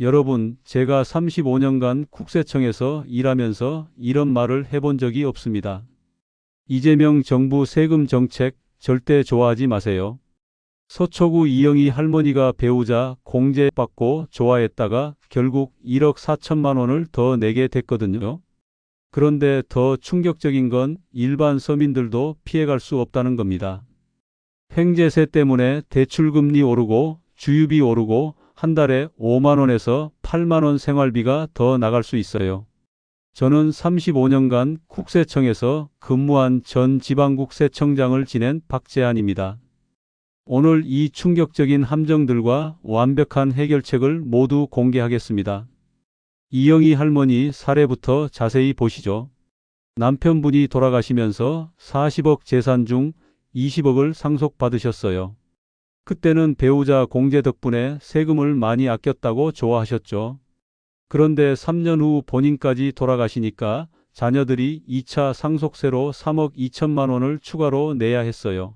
여러분, 제가 35년간 국세청에서 일하면서 이런 말을 해본 적이 없습니다. 이재명 정부 세금 정책 절대 좋아하지 마세요. 서초구 이영희 할머니가 배우자 공제받고 좋아했다가 결국 1억 4천만 원을 더 내게 됐거든요. 그런데 더 충격적인 건 일반 서민들도 피해갈 수 없다는 겁니다. 횡재세 때문에 대출금리 오르고 주유비 오르고 한 달에 5만 원에서 8만 원 생활비가 더 나갈 수 있어요. 저는 35년간 국세청에서 근무한 전 지방국세청장을 지낸 박재한입니다. 오늘 이 충격적인 함정들과 완벽한 해결책을 모두 공개하겠습니다. 이영희 할머니 사례부터 자세히 보시죠. 남편분이 돌아가시면서 40억 재산 중 20억을 상속받으셨어요. 그때는 배우자 공제 덕분에 세금을 많이 아꼈다고 좋아하셨죠. 그런데 3년 후 본인까지 돌아가시니까 자녀들이 2차 상속세로 3억 2천만 원을 추가로 내야 했어요.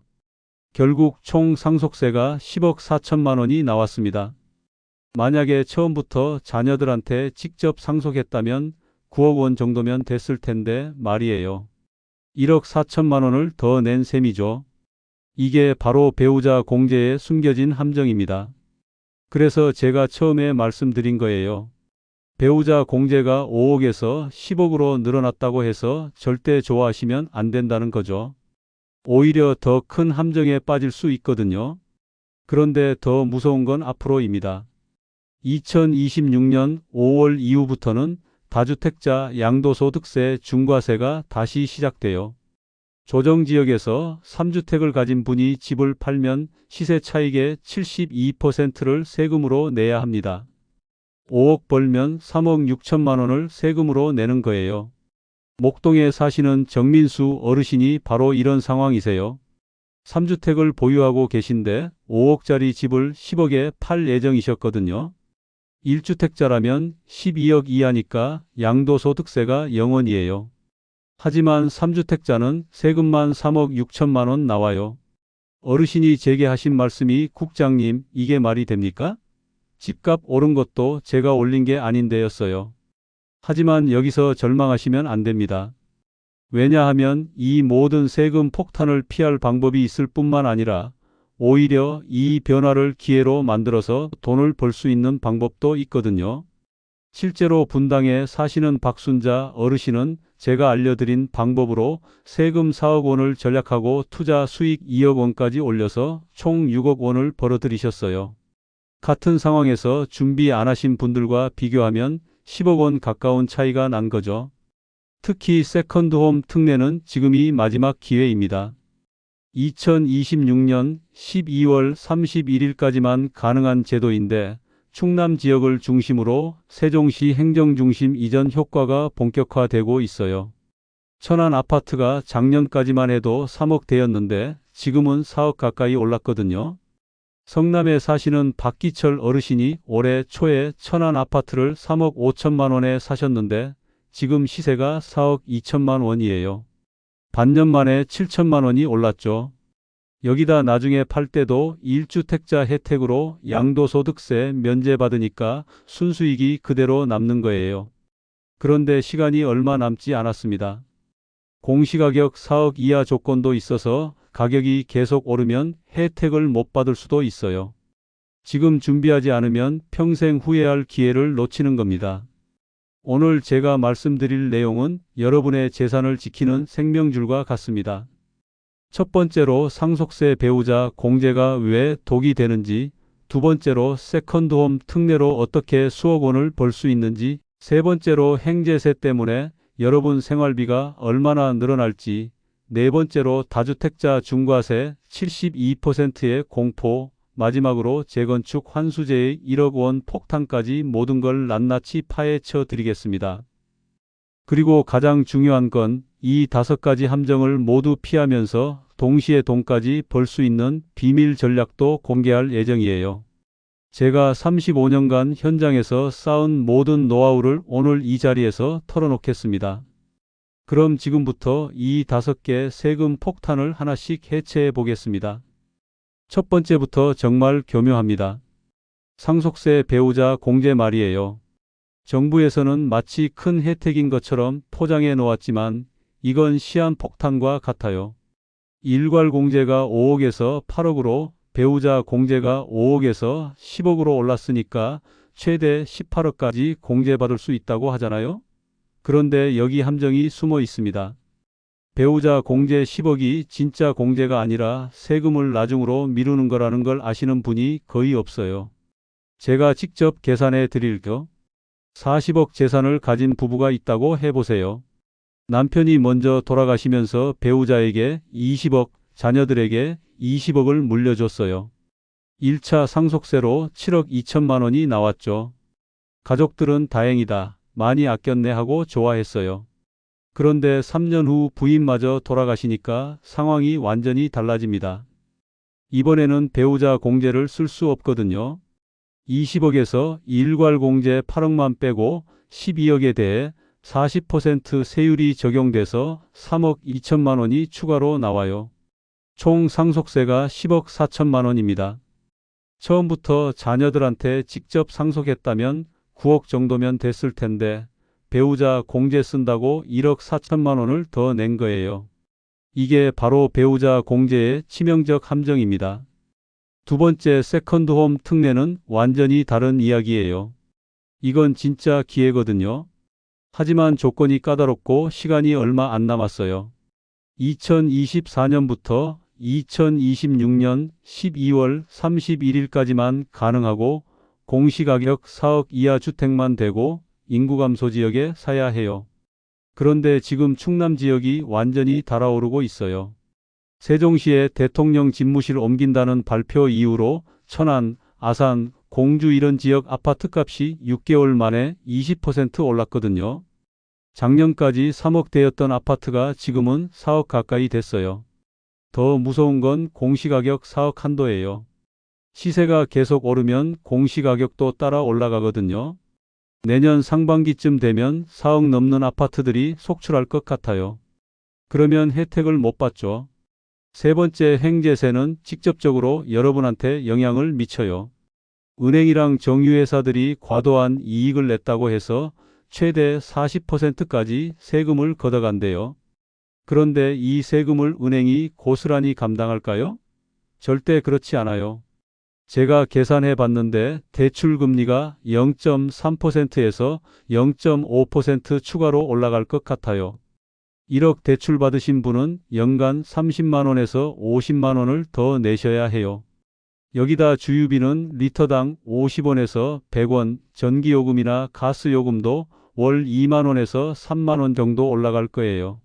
결국 총 상속세가 10억 4천만 원이 나왔습니다. 만약에 처음부터 자녀들한테 직접 상속했다면 9억 원 정도면 됐을 텐데 말이에요. 1억 4천만 원을 더 낸 셈이죠. 이게 바로 배우자 공제에 숨겨진 함정입니다. 그래서 제가 처음에 말씀드린 거예요. 배우자 공제가 5억에서 10억으로 늘어났다고 해서 절대 좋아하시면 안 된다는 거죠. 오히려 더 큰 함정에 빠질 수 있거든요. 그런데 더 무서운 건 앞으로입니다. 2026년 5월 이후부터는 다주택자 양도소득세 중과세가 다시 시작돼요. 조정지역에서 3주택을 가진 분이 집을 팔면 시세 차익의 72%를 세금으로 내야 합니다. 5억 벌면 3억 6천만 원을 세금으로 내는 거예요. 목동에 사시는 정민수 어르신이 바로 이런 상황이세요. 3주택을 보유하고 계신데 5억짜리 집을 10억에 팔 예정이셨거든요. 1주택자라면 12억 이하니까 양도소득세가 0원이에요. 하지만 3주택자는 세금만 3억 6천만 원 나와요. 어르신이 제게 하신 말씀이 국장님 이게 말이 됩니까? 집값 오른 것도 제가 올린 게 아닌데였어요. 하지만 여기서 절망하시면 안 됩니다. 왜냐하면 이 모든 세금 폭탄을 피할 방법이 있을 뿐만 아니라 오히려 이 변화를 기회로 만들어서 돈을 벌 수 있는 방법도 있거든요. 실제로 분당에 사시는 박순자 어르신은 제가 알려드린 방법으로 세금 4억 원을 절약하고 투자 수익 2억 원까지 올려서 총 6억 원을 벌어들이셨어요. 같은 상황에서 준비 안 하신 분들과 비교하면 10억 원 가까운 차이가 난 거죠. 특히 세컨드홈 특례는 지금이 마지막 기회입니다. 2026년 12월 31일까지만 가능한 제도인데 충남 지역을 중심으로 세종시 행정중심 이전 효과가 본격화되고 있어요. 천안 아파트가 작년까지만 해도 3억 대였는데 지금은 4억 가까이 올랐거든요. 성남에 사시는 박기철 어르신이 올해 초에 천안 아파트를 3억 5천만 원에 사셨는데 지금 시세가 4억 2천만 원이에요. 반년 만에 7천만 원이 올랐죠. 여기다 나중에 팔 때도 1주택자 혜택으로 양도소득세 면제받으니까 순수익이 그대로 남는 거예요. 그런데 시간이 얼마 남지 않았습니다. 공시가격 4억 이하 조건도 있어서 가격이 계속 오르면 혜택을 못 받을 수도 있어요. 지금 준비하지 않으면 평생 후회할 기회를 놓치는 겁니다. 오늘 제가 말씀드릴 내용은 여러분의 재산을 지키는 생명줄과 같습니다. 첫 번째로 상속세 배우자 공제가 왜 독이 되는지, 두 번째로 세컨드홈 특례로 어떻게 수억 원을 벌 수 있는지, 세 번째로 행제세 때문에 여러분 생활비가 얼마나 늘어날지, 네 번째로 다주택자 중과세 72%의 공포, 마지막으로 재건축 환수제의 1억 원 폭탄까지 모든 걸 낱낱이 파헤쳐 드리겠습니다. 그리고 가장 중요한 건 이 다섯 가지 함정을 모두 피하면서 동시에 돈까지 벌 수 있는 비밀 전략도 공개할 예정이에요. 제가 35년간 현장에서 쌓은 모든 노하우를 오늘 이 자리에서 털어놓겠습니다. 그럼 지금부터 이 다섯 개 세금 폭탄을 하나씩 해체해 보겠습니다. 첫 번째부터 정말 교묘합니다. 상속세 배우자 공제 말이에요. 정부에서는 마치 큰 혜택인 것처럼 포장해 놓았지만 이건 시한폭탄과 같아요. 일괄 공제가 5억에서 8억으로 배우자 공제가 5억에서 10억으로 올랐으니까 최대 18억까지 공제받을 수 있다고 하잖아요. 그런데 여기 함정이 숨어 있습니다. 배우자 공제 10억이 진짜 공제가 아니라 세금을 나중으로 미루는 거라는 걸 아시는 분이 거의 없어요. 제가 직접 계산해 드릴게요. 40억 재산을 가진 부부가 있다고 해보세요. 남편이 먼저 돌아가시면서 배우자에게 20억, 자녀들에게 20억을 물려줬어요. 1차 상속세로 7억 2천만 원이 나왔죠. 가족들은 다행이다. 많이 아꼈네 하고 좋아했어요. 그런데 3년 후 부인마저 돌아가시니까 상황이 완전히 달라집니다. 이번에는 배우자 공제를 쓸 수 없거든요. 20억에서 일괄 공제 8억만 빼고 12억에 대해 40% 세율이 적용돼서 3억 2천만 원이 추가로 나와요. 총 상속세가 10억 4천만 원입니다. 처음부터 자녀들한테 직접 상속했다면 9억 정도면 됐을 텐데 배우자 공제 쓴다고 1억 4천만 원을 더 낸 거예요. 이게 바로 배우자 공제의 치명적 함정입니다. 두 번째 세컨드홈 특례는 완전히 다른 이야기예요. 이건 진짜 기회거든요. 하지만 조건이 까다롭고 시간이 얼마 안 남았어요. 2024년부터 2026년 12월 31일까지만 가능하고 공시가격 4억 이하 주택만 되고 인구 감소 지역에 사야 해요. 그런데 지금 충남 지역이 완전히 달아오르고 있어요. 세종시에 대통령 집무실 옮긴다는 발표 이후로 천안, 아산, 공주 이런 지역 아파트 값이 6개월 만에 20% 올랐거든요. 작년까지 3억대였던 아파트가 지금은 4억 가까이 됐어요. 더 무서운 건 공시가격 4억 한도예요. 시세가 계속 오르면 공시가격도 따라 올라가거든요. 내년 상반기쯤 되면 4억 넘는 아파트들이 속출할 것 같아요. 그러면 혜택을 못 받죠. 세 번째 행제세는 직접적으로 여러분한테 영향을 미쳐요. 은행이랑 정유회사들이 과도한 이익을 냈다고 해서 최대 40%까지 세금을 걷어간대요. 그런데 이 세금을 은행이 고스란히 감당할까요? 절대 그렇지 않아요. 제가 계산해 봤는데 대출 금리가 0.3%에서 0.5% 추가로 올라갈 것 같아요. 1억 대출 받으신 분은 연간 30만 원에서 50만 원을 더 내셔야 해요. 여기다 주유비는 리터당 50원에서 100원, 전기요금이나 가스요금도 월 2만 원에서 3만 원 정도 올라갈 거예요.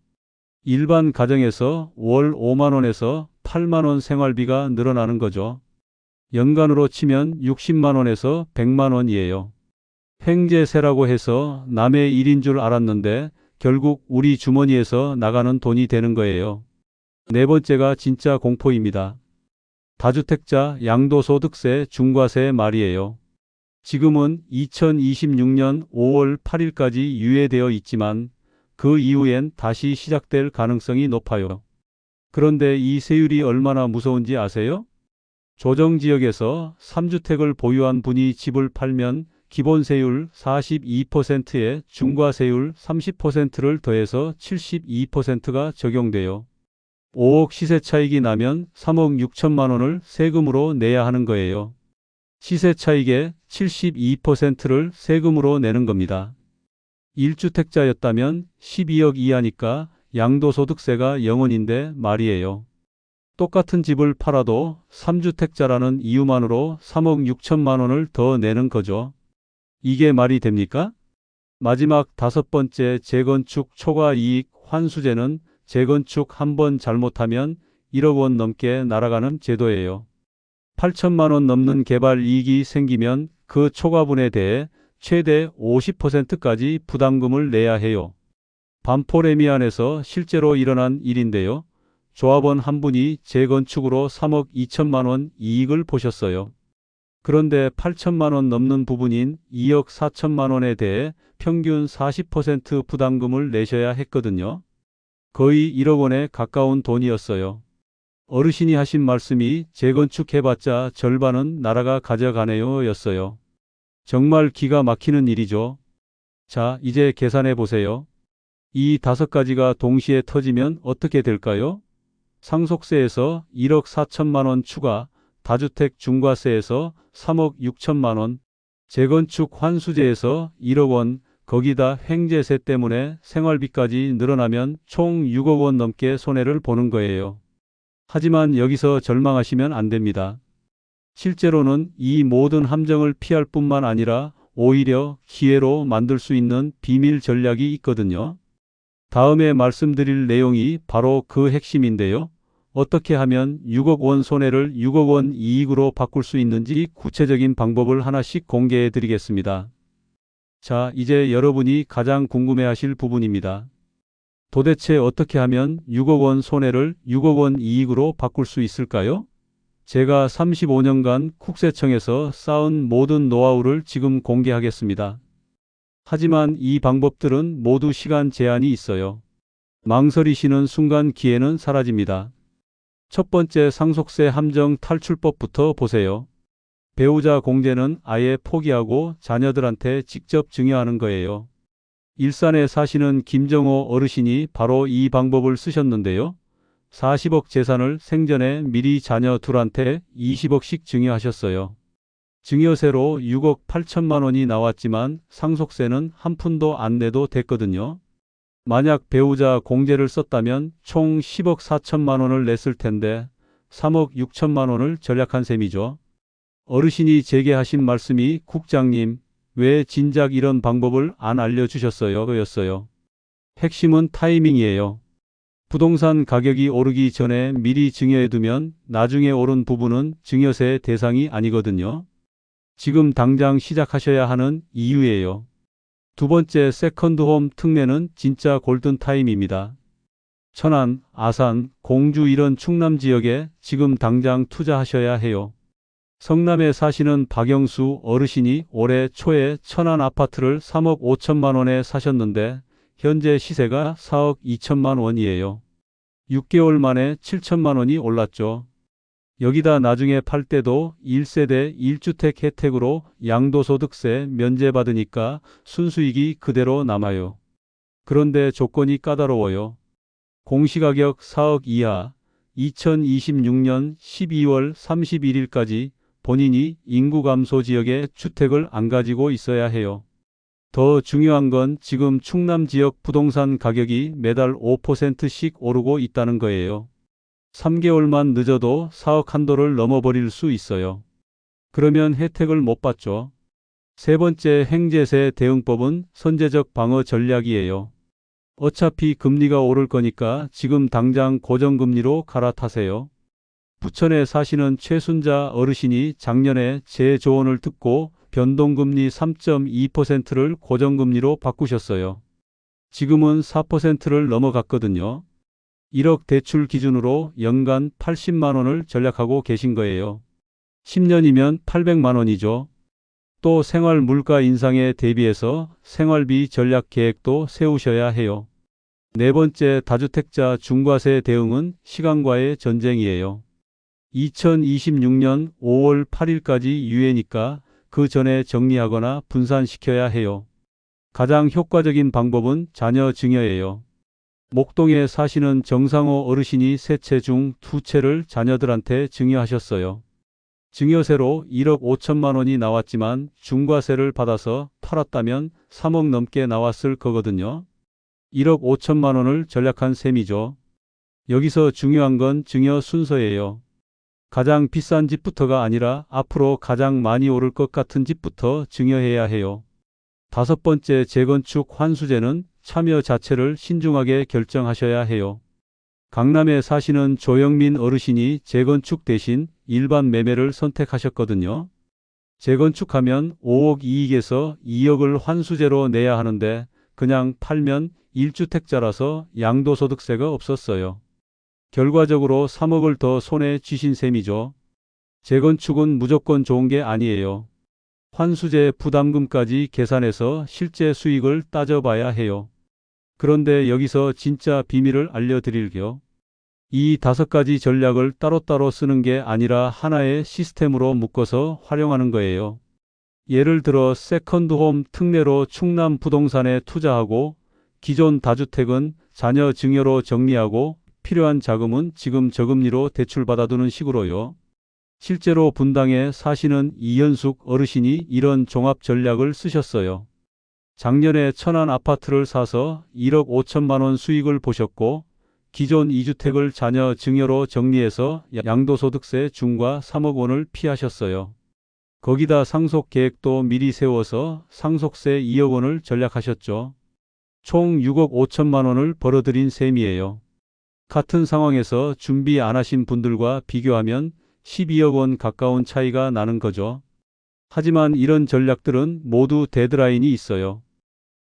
일반 가정에서 월 5만 원에서 8만 원 생활비가 늘어나는 거죠. 연간으로 치면 60만 원에서 100만 원이에요. 횡재세라고 해서 남의 일인 줄 알았는데 결국 우리 주머니에서 나가는 돈이 되는 거예요. 네 번째가 진짜 공포입니다. 다주택자 양도소득세 중과세 말이에요. 지금은 2026년 5월 8일까지 유예되어 있지만 그 이후엔 다시 시작될 가능성이 높아요. 그런데 이 세율이 얼마나 무서운지 아세요? 조정지역에서 3주택을 보유한 분이 집을 팔면 기본세율 42%에 중과세율 30%를 더해서 72%가 적용돼요. 5억 시세 차익이 나면 3억 6천만 원을 세금으로 내야 하는 거예요. 시세 차익의 72%를 세금으로 내는 겁니다. 1주택자였다면 12억 이하니까 양도소득세가 0원인데 말이에요. 똑같은 집을 팔아도 3주택자라는 이유만으로 3억 6천만 원을 더 내는 거죠. 이게 말이 됩니까? 마지막 다섯 번째 재건축 초과 이익 환수제는 재건축 한 번 잘못하면 1억 원 넘게 날아가는 제도예요. 8천만 원 넘는 개발 이익이 생기면 그 초과분에 대해 최대 50%까지 부담금을 내야 해요. 반포레미안에서 실제로 일어난 일인데요. 조합원 한 분이 재건축으로 3억 2천만 원 이익을 보셨어요. 그런데 8천만 원 넘는 부분인 2억 4천만 원에 대해 평균 40% 부담금을 내셔야 했거든요. 거의 1억 원에 가까운 돈이었어요. 어르신이 하신 말씀이 재건축해봤자 절반은 나라가 가져가네요 였어요. 정말 기가 막히는 일이죠. 자, 이제 계산해 보세요. 이 다섯 가지가 동시에 터지면 어떻게 될까요? 상속세에서 1억 4천만 원 추가, 다주택 중과세에서 3억 6천만 원, 재건축 환수제에서 1억 원, 거기다 횡재세 때문에 생활비까지 늘어나면 총 6억 원 넘게 손해를 보는 거예요. 하지만 여기서 절망하시면 안 됩니다. 실제로는 이 모든 함정을 피할 뿐만 아니라 오히려 기회로 만들 수 있는 비밀 전략이 있거든요. 다음에 말씀드릴 내용이 바로 그 핵심인데요. 어떻게 하면 6억 원 손해를 6억 원 이익으로 바꿀 수 있는지 구체적인 방법을 하나씩 공개해 드리겠습니다. 자, 이제 여러분이 가장 궁금해 하실 부분입니다. 도대체 어떻게 하면 6억 원 손해를 6억 원 이익으로 바꿀 수 있을까요? 제가 35년간 국세청에서 쌓은 모든 노하우를 지금 공개하겠습니다. 하지만 이 방법들은 모두 시간 제한이 있어요. 망설이시는 순간 기회는 사라집니다. 첫 번째 상속세 함정 탈출법부터 보세요. 배우자 공제는 아예 포기하고 자녀들한테 직접 증여하는 거예요. 일산에 사시는 김정호 어르신이 바로 이 방법을 쓰셨는데요. 40억 재산을 생전에 미리 자녀 둘한테 20억씩 증여하셨어요. 증여세로 6억 8천만 원이 나왔지만 상속세는 한 푼도 안 내도 됐거든요. 만약 배우자 공제를 썼다면 총 10억 4천만 원을 냈을 텐데 3억 6천만 원을 절약한 셈이죠. 어르신이 제게 하신 말씀이 국장님, 왜 진작 이런 방법을 안 알려주셨어요? 였어요. 핵심은 타이밍이에요. 부동산 가격이 오르기 전에 미리 증여해두면 나중에 오른 부분은 증여세 대상이 아니거든요. 지금 당장 시작하셔야 하는 이유예요. 두 번째 세컨드홈 특례는 진짜 골든타임입니다. 천안, 아산, 공주 이런 충남 지역에 지금 당장 투자하셔야 해요. 성남에 사시는 박영수 어르신이 올해 초에 천안 아파트를 3억 5천만 원에 사셨는데 현재 시세가 4억 2천만 원이에요. 6개월 만에 7천만 원이 올랐죠. 여기다 나중에 팔 때도 1세대 1주택 혜택으로 양도소득세 면제받으니까 순수익이 그대로 남아요. 그런데 조건이 까다로워요. 공시가격 4억 이하 2026년 12월 31일까지 본인이 인구 감소 지역에 주택을 안 가지고 있어야 해요. 더 중요한 건 지금 충남 지역 부동산 가격이 매달 5%씩 오르고 있다는 거예요. 3개월만 늦어도 4억 한도를 넘어버릴 수 있어요. 그러면 혜택을 못 받죠. 세 번째 행제세 대응법은 선제적 방어 전략이에요. 어차피 금리가 오를 거니까 지금 당장 고정금리로 갈아타세요. 부천에 사시는 최순자 어르신이 작년에 제 조언을 듣고 변동금리 3.2%를 고정금리로 바꾸셨어요. 지금은 4%를 넘어갔거든요. 1억 대출 기준으로 연간 80만 원을 전략하고 계신 거예요. 10년이면 800만 원이죠. 또 생활 물가 인상에 대비해서 생활비 전략 계획도 세우셔야 해요. 네 번째 다주택자 중과세 대응은 시간과의 전쟁이에요. 2026년 5월 8일까지 유예니까 그 전에 정리하거나 분산시켜야 해요. 가장 효과적인 방법은 자녀 증여예요. 목동에 사시는 정상호 어르신이 세 채 중 두 채를 자녀들한테 증여하셨어요. 증여세로 1억 5천만 원이 나왔지만 중과세를 받아서 팔았다면 3억 넘게 나왔을 거거든요. 1억 5천만 원을 전략한 셈이죠. 여기서 중요한 건 증여 순서예요. 가장 비싼 집부터가 아니라 앞으로 가장 많이 오를 것 같은 집부터 증여해야 해요. 다섯 번째 재건축 환수제는 참여 자체를 신중하게 결정하셔야 해요. 강남에 사시는 조영민 어르신이 재건축 대신 일반 매매를 선택하셨거든요. 재건축하면 5억 이익에서 2억을 환수제로 내야 하는데 그냥 팔면 1주택자라서 양도소득세가 없었어요. 결과적으로 3억을 더 손에 쥐신 셈이죠. 재건축은 무조건 좋은 게 아니에요. 환수제 부담금까지 계산해서 실제 수익을 따져봐야 해요. 그런데 여기서 진짜 비밀을 알려드릴게요. 이 다섯 가지 전략을 따로따로 쓰는 게 아니라 하나의 시스템으로 묶어서 활용하는 거예요. 예를 들어 세컨드홈 특례로 충남 부동산에 투자하고 기존 다주택은 자녀 증여로 정리하고 필요한 자금은 지금 저금리로 대출받아두는 식으로요. 실제로 분당에 사시는 이현숙 어르신이 이런 종합 전략을 쓰셨어요. 작년에 천안 아파트를 사서 1억 5천만 원 수익을 보셨고 기존 2주택을 자녀 증여로 정리해서 양도소득세 중과 3억 원을 피하셨어요. 거기다 상속 계획도 미리 세워서 상속세 2억 원을 전략하셨죠. 총 6억 5천만 원을 벌어들인 셈이에요. 같은 상황에서 준비 안 하신 분들과 비교하면 12억 원 가까운 차이가 나는 거죠. 하지만 이런 전략들은 모두 데드라인이 있어요.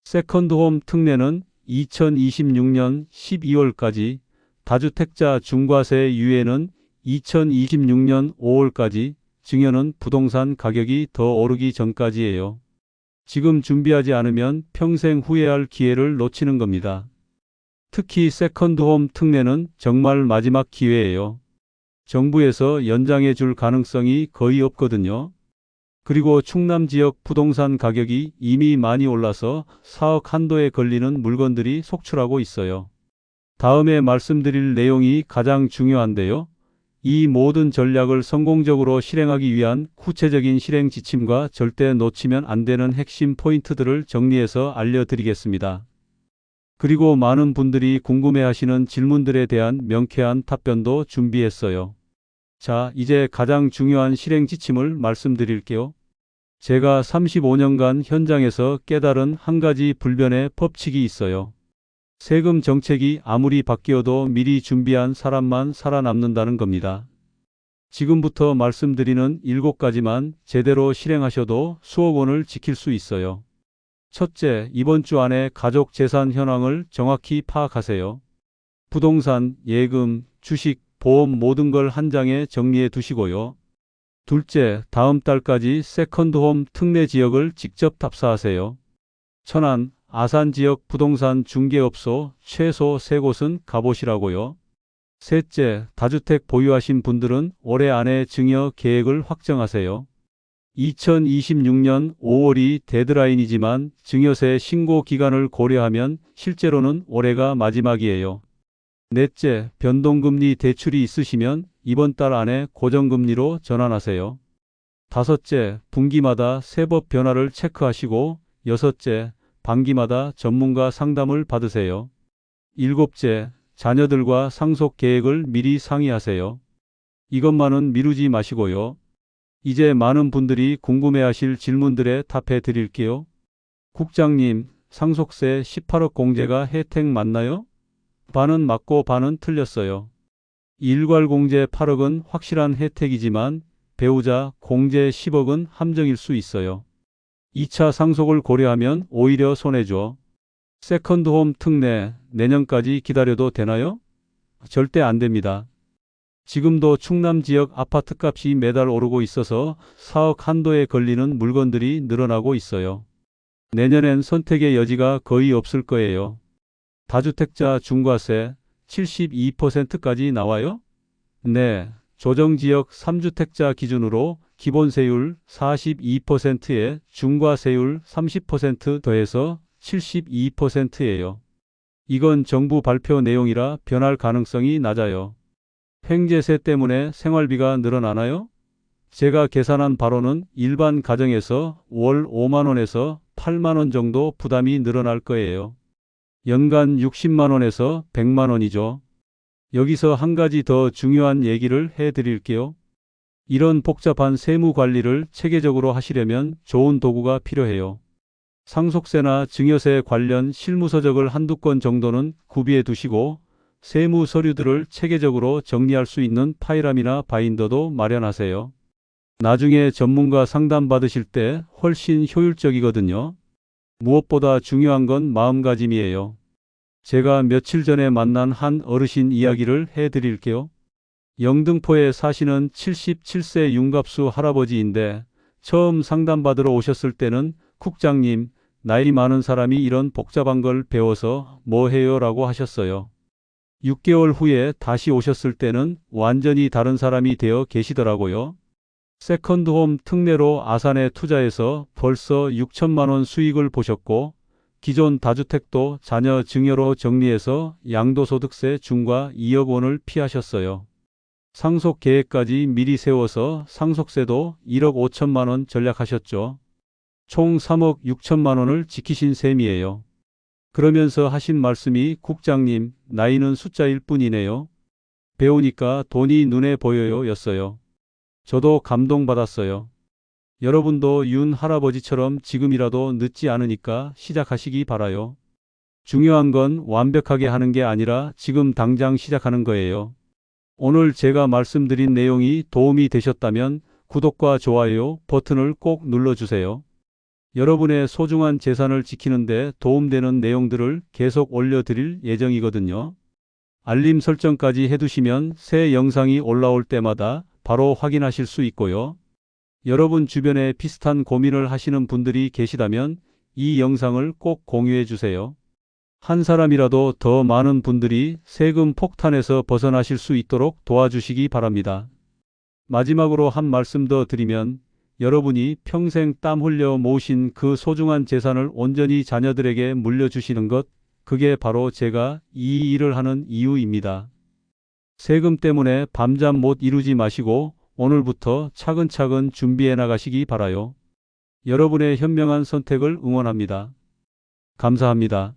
세컨드홈 특례는 2026년 12월까지, 다주택자 중과세 유예는 2026년 5월까지, 증여는 부동산 가격이 더 오르기 전까지예요. 지금 준비하지 않으면 평생 후회할 기회를 놓치는 겁니다. 특히 세컨드홈 특례는 정말 마지막 기회예요. 정부에서 연장해 줄 가능성이 거의 없거든요. 그리고 충남 지역 부동산 가격이 이미 많이 올라서 사억 한도에 걸리는 물건들이 속출하고 있어요. 다음에 말씀드릴 내용이 가장 중요한데요. 이 모든 전략을 성공적으로 실행하기 위한 구체적인 실행 지침과 절대 놓치면 안 되는 핵심 포인트들을 정리해서 알려드리겠습니다. 그리고 많은 분들이 궁금해하시는 질문들에 대한 명쾌한 답변도 준비했어요. 자, 이제 가장 중요한 실행 지침을 말씀드릴게요. 제가 35년간 현장에서 깨달은 한 가지 불변의 법칙이 있어요. 세금 정책이 아무리 바뀌어도 미리 준비한 사람만 살아남는다는 겁니다. 지금부터 말씀드리는 7가지만 제대로 실행하셔도 수억 원을 지킬 수 있어요. 첫째, 이번 주 안에 가족 재산 현황을 정확히 파악하세요. 부동산, 예금, 주식, 보험 모든 걸 한 장에 정리해 두시고요. 둘째, 다음 달까지 세컨드홈 특례 지역을 직접 답사하세요. 천안, 아산 지역 부동산 중개업소 최소 세 곳은 가보시라고요. 셋째, 다주택 보유하신 분들은 올해 안에 증여 계획을 확정하세요. 2026년 5월이 데드라인이지만 증여세 신고 기간을 고려하면 실제로는 올해가 마지막이에요. 넷째, 변동금리 대출이 있으시면 이번 달 안에 고정금리로 전환하세요. 다섯째, 분기마다 세법 변화를 체크하시고 여섯째, 반기마다 전문가 상담을 받으세요. 일곱째, 자녀들과 상속 계획을 미리 상의하세요. 이것만은 미루지 마시고요. 이제 많은 분들이 궁금해하실 질문들에 답해 드릴게요. 국장님, 상속세 18억 공제가 혜택 맞나요? 반은 맞고 반은 틀렸어요. 일괄 공제 8억은 확실한 혜택이지만 배우자 공제 10억은 함정일 수 있어요. 2차 상속을 고려하면 오히려 손해죠. 세컨드홈 특례 내년까지 기다려도 되나요? 절대 안 됩니다. 지금도 충남 지역 아파트 값이 매달 오르고 있어서 4억 한도에 걸리는 물건들이 늘어나고 있어요. 내년엔 선택의 여지가 거의 없을 거예요. 다주택자 중과세 72%까지 나와요? 네. 조정지역 3주택자 기준으로 기본세율 42%에 중과세율 30% 더해서 72%예요. 이건 정부 발표 내용이라 변할 가능성이 낮아요. 횡재세 때문에 생활비가 늘어나나요? 제가 계산한 바로는 일반 가정에서 월 5만원에서 8만원 정도 부담이 늘어날 거예요. 연간 60만원에서 100만원이죠. 여기서 한 가지 더 중요한 얘기를 해 드릴게요. 이런 복잡한 세무 관리를 체계적으로 하시려면 좋은 도구가 필요해요. 상속세나 증여세 관련 실무서적을 한두 건 정도는 구비해 두시고 세무 서류들을 체계적으로 정리할 수 있는 파일함이나 바인더도 마련하세요. 나중에 전문가 상담 받으실 때 훨씬 효율적이거든요. 무엇보다 중요한 건 마음가짐이에요. 제가 며칠 전에 만난 한 어르신 이야기를 해 드릴게요. 영등포에 사시는 77세 윤갑수 할아버지인데 처음 상담받으러 오셨을 때는 국장님, 나이 많은 사람이 이런 복잡한 걸 배워서 뭐 해요? 라고 하셨어요. 6개월 후에 다시 오셨을 때는 완전히 다른 사람이 되어 계시더라고요. 세컨드홈 특례로 아산에 투자해서 벌써 6천만 원 수익을 보셨고 기존 다주택도 자녀 증여로 정리해서 양도소득세 중과 2억 원을 피하셨어요. 상속 계획까지 미리 세워서 상속세도 1억 5천만 원 전략하셨죠. 총 3억 6천만 원을 지키신 셈이에요. 그러면서 하신 말씀이 국장님, 나이는 숫자일 뿐이네요. 배우니까 돈이 눈에 보여요 였어요. 저도 감동받았어요. 여러분도 윤 할아버지처럼 지금이라도 늦지 않으니까 시작하시기 바라요. 중요한 건 완벽하게 하는 게 아니라 지금 당장 시작하는 거예요. 오늘 제가 말씀드린 내용이 도움이 되셨다면 구독과 좋아요 버튼을 꼭 눌러주세요. 여러분의 소중한 재산을 지키는데 도움되는 내용들을 계속 올려드릴 예정이거든요. 알림 설정까지 해두시면 새 영상이 올라올 때마다 바로 확인하실 수 있고요. 여러분 주변에 비슷한 고민을 하시는 분들이 계시다면 이 영상을 꼭 공유해 주세요. 한 사람이라도 더 많은 분들이 세금 폭탄에서 벗어나실 수 있도록 도와주시기 바랍니다. 마지막으로 한 말씀 더 드리면 여러분이 평생 땀 흘려 모으신 그 소중한 재산을 온전히 자녀들에게 물려주시는 것, 그게 바로 제가 이 일을 하는 이유입니다. 세금 때문에 밤잠 못 이루지 마시고 오늘부터 차근차근 준비해 나가시기 바라요. 여러분의 현명한 선택을 응원합니다. 감사합니다.